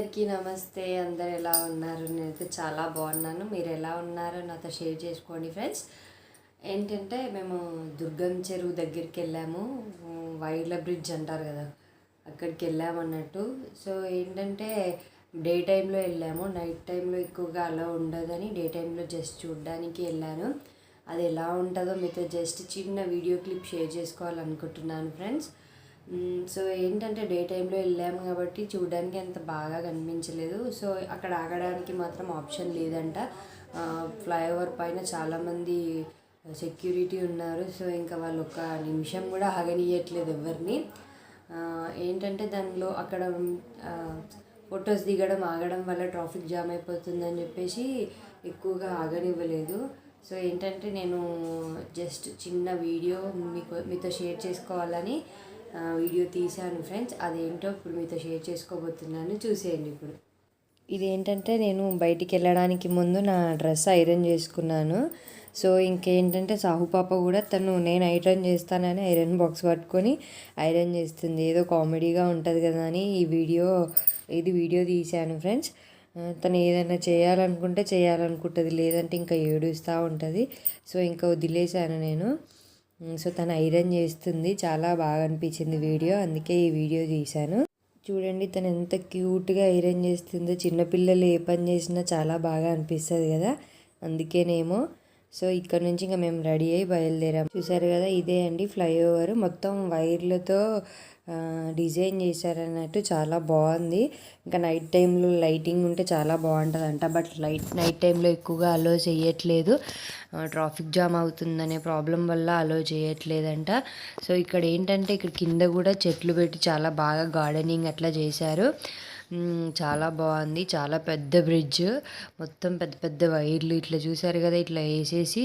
అందరికీ నమస్తే అందరు ఎలా ఉన్నారు? నేనైతే చాలా బాగున్నాను. మీరు ఎలా ఉన్నారో? నాతో షేర్ చేసుకోండి ఫ్రెండ్స్. ఏంటంటే మేము దుర్గం చెరువు దగ్గరికి వెళ్ళాము. వైర్ల బ్రిడ్జ్ అంటారు కదా అక్కడికి వెళ్ళాము అన్నట్టు. సో ఏంటంటే డే టైంలో వెళ్ళాము. నైట్ టైంలో ఎక్కువగా అలా ఉండదని డే టైంలో జస్ట్ చూడడానికి వెళ్ళాను. అది ఎలా ఉంటుందో మీతో జస్ట్ చిన్న వీడియో క్లిప్ షేర్ చేసుకోవాలనుకుంటున్నాను ఫ్రెండ్స్. సో ఏంటంటే డే టైంలో వెళ్ళాము కాబట్టి చూడడానికి అంత బాగా కనిపించలేదు. సో అక్కడ ఆగడానికి మాత్రం ఆప్షన్ లేదంట. ఫ్లైఓవర్ పైన చాలామంది సెక్యూరిటీ ఉన్నారు. సో ఇంకా వాళ్ళు ఒక నిమిషం కూడా ఆగనీయట్లేదు ఎవరిని. ఏంటంటే దానిలో అక్కడ ఫొటోస్ దిగడం ఆగడం వల్ల ట్రాఫిక్ జామ్ అయిపోతుందని చెప్పేసి ఎక్కువగా ఆగనివ్వలేదు. సో ఏంటంటే నేను జస్ట్ చిన్న వీడియో మీకు మీతో షేర్ చేసుకోవాలని వీడియో తీశాను ఫ్రెండ్స్. అదేంటో ఇప్పుడు మీతో షేర్ చేసుకోబోతున్నాను. చూసేయండి ఇప్పుడు. ఇదేంటంటే నేను బయటికి వెళ్ళడానికి ముందు నా డ్రెస్ ఐరన్ చేసుకున్నాను. సో ఇంకేంటంటే సాహు పాప కూడా తను నేను ఐరన్ చేస్తానని ఐరన్ బాక్స్ పట్టుకొని ఐరన్ చేస్తుంది. ఏదో కామెడీగా ఉంటుంది కదా అని ఈ వీడియో ఇది వీడియో తీశాను ఫ్రెండ్స్. తను ఏదైనా చేయాలనుకుంటే చేయాలనుకుంటుంది. లేదంటే ఇంకా ఏడుస్తూ ఉంటుంది. సో ఇంకా వదిలేశాను నేను. సో తను ఐరన్ చేస్తుంది. చాలా బాగా అనిపించింది వీడియో. అందుకే ఈ వీడియో తీశాను. చూడండి తను ఎంత క్యూట్గా ఐరన్ చేస్తుందో. చిన్నపిల్లలు ఏ పని చేసినా చాలా బాగా అనిపిస్తుంది కదా. అందుకేనేమో సో ఇక్కడ నుంచి ఇంకా మేము రెడీ అయ్యి బయలుదేరాం. చూసారు కదా ఇదే అండి ఫ్లైఓవర్. మొత్తం వైర్లతో డిజైన్ చేశారన్నట్టు చాలా బాగుంది. ఇంకా నైట్ టైంలో లైటింగ్ ఉంటే చాలా బాగుంటుందంట బట్ లైట్ నైట్ టైంలో ఎక్కువగా అలో చేయట్లేదు. ట్రాఫిక్ జామ్ అవుతుందనే ప్రాబ్లం వల్ల అలో చేయట్లేదంట. సో ఇక్కడ ఏంటంటే ఇక్కడ కింద కూడా చెట్లు పెట్టి చాలా బాగా గార్డెనింగ్ అట్లా చేశారు. చాలా బాగుంది. చాలా పెద్ద బ్రిడ్జ్. మొత్తం పెద్ద పెద్ద వైర్లు ఇట్లా చూసారు కదా ఇట్లా వేసేసి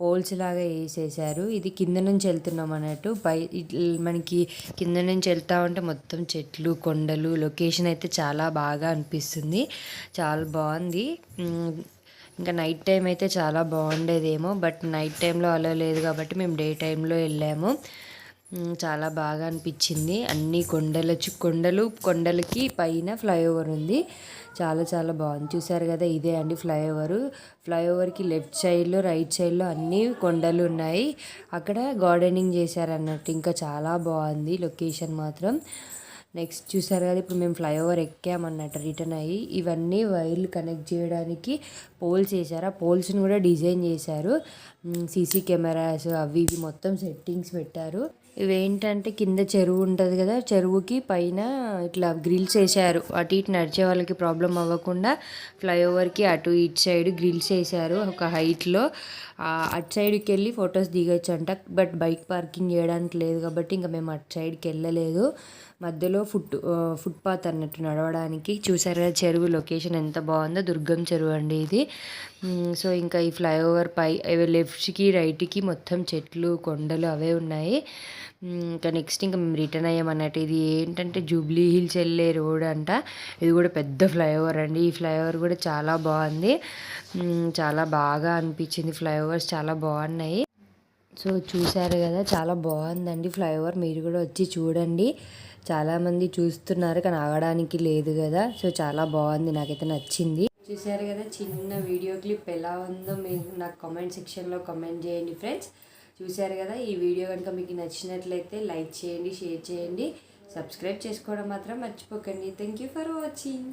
పోల్స్ లాగా వేసేసారు ఇది కింద నుంచి వెళ్తున్నాం అన్నట్టు. పై ఇట్ల మనకి కింద నుంచి వెళ్తా ఉంటే మొత్తం చెట్లు కొండలు లొకేషన్ అయితే చాలా బాగా అనిపిస్తుంది. చాలా బాగుంది. ఇంకా నైట్ టైం అయితే చాలా బాగుండేదేమో బట్ నైట్ టైంలో అలా లేదు కాబట్టి మేము డే టైంలో వెళ్ళాము. చాలా బాగా అనిపించింది. అన్ని కొండల కొండలు కొండలకి పైన ఫ్లైఓవర్ ఉంది. చాలా చాలా బాగుంది. చూసారు కదా ఇదే అండి ఫ్లైఓవర్. ఫ్లైఓవర్కి లెఫ్ట్ సైడ్లో రైట్ సైడ్లో అన్ని కొండలు ఉన్నాయి. అక్కడ గార్డెనింగ్ చేశారన్నట్టు ఇంకా చాలా బాగుంది లొకేషన్ మాత్రం. నెక్స్ట్ చూసారు కదా ఇప్పుడు మేము ఫ్లైఓవర్ ఎక్కామన్నట్టు రిటర్న్ అయ్యి. ఇవన్నీ వైర్లు కనెక్ట్ చేయడానికి పోల్స్ వేసారు ఆ పోల్స్ని కూడా డిజైన్ చేశారు. సీసీ కెమెరాస్ అవి ఇవి మొత్తం సెట్టింగ్స్ పెట్టారు. ఇవేంటంటే కింద చెరువు ఉంటుంది కదా చెరువుకి పైన ఇట్లా గ్రిల్స్ వేసారు అటు ఇటు నడిచే వాళ్ళకి ప్రాబ్లం అవ్వకుండా ఫ్లైఓవర్కి అటు ఇటు సైడ్ గ్రిల్స్ వేసారు ఒక హైట్లో అటు సైడ్కి వెళ్ళి ఫొటోస్ దిగొచ్చు అంట బట్ బైక్ పార్కింగ్ చేయడానికి లేదు కాబట్టి ఇంకా మేము అటు సైడ్కి వెళ్ళలేదు. మధ్యలో ఫుట్ ఫుట్పాత్ అన్నట్టు నడవడానికి చూసారు కదా చెరువు లొకేషన్ ఎంత బాగుందో దుర్గం చెరువు అండి ఇది. సో ఇంకా ఈ ఫ్లైఓవర్ పై లెఫ్ట్కి రైట్కి మొత్తం చెట్లు కొండలు అవే ఉన్నాయి. ఇంకా నెక్స్ట్ ఇంకా మేము రిటర్న్ అయ్యామన్నట్టు ఇది ఏంటంటే జూబ్లీ హిల్స్ వెళ్ళే రోడ్ అంట. ఇది కూడా పెద్ద ఫ్లైఓవర్ అండి. ఈ ఫ్లైఓవర్ కూడా చాలా బాగుంది. చాలా బాగా అనిపించింది. ఫ్లైఓవర్స్ చాలా బాగున్నాయి. సో చూశారు కదా చాలా బాగుందండి ఫ్లైఓవర్. మీరు కూడా వచ్చి చూడండి. చాలామంది చూస్తున్నారు కానీ ఆగడానికి లేదు కదా సో చాలా బాగుంది నాకైతే నచ్చింది. చూశారు కదా చిన్న వీడియో క్లిప్ ఎలా ఉందో మీరు నాకు కామెంట్ సెక్షన్లో కామెంట్ చేయండి ఫ్రెండ్స్ చూశారు కదా ఈ వీడియో కనుక మీకు నచ్చినట్లయితే లైక్ చేయండి షేర్ చేయండి. సబ్స్క్రైబ్ చేసుకోవడం మాత్రం మర్చిపోకండి. Thank you for watching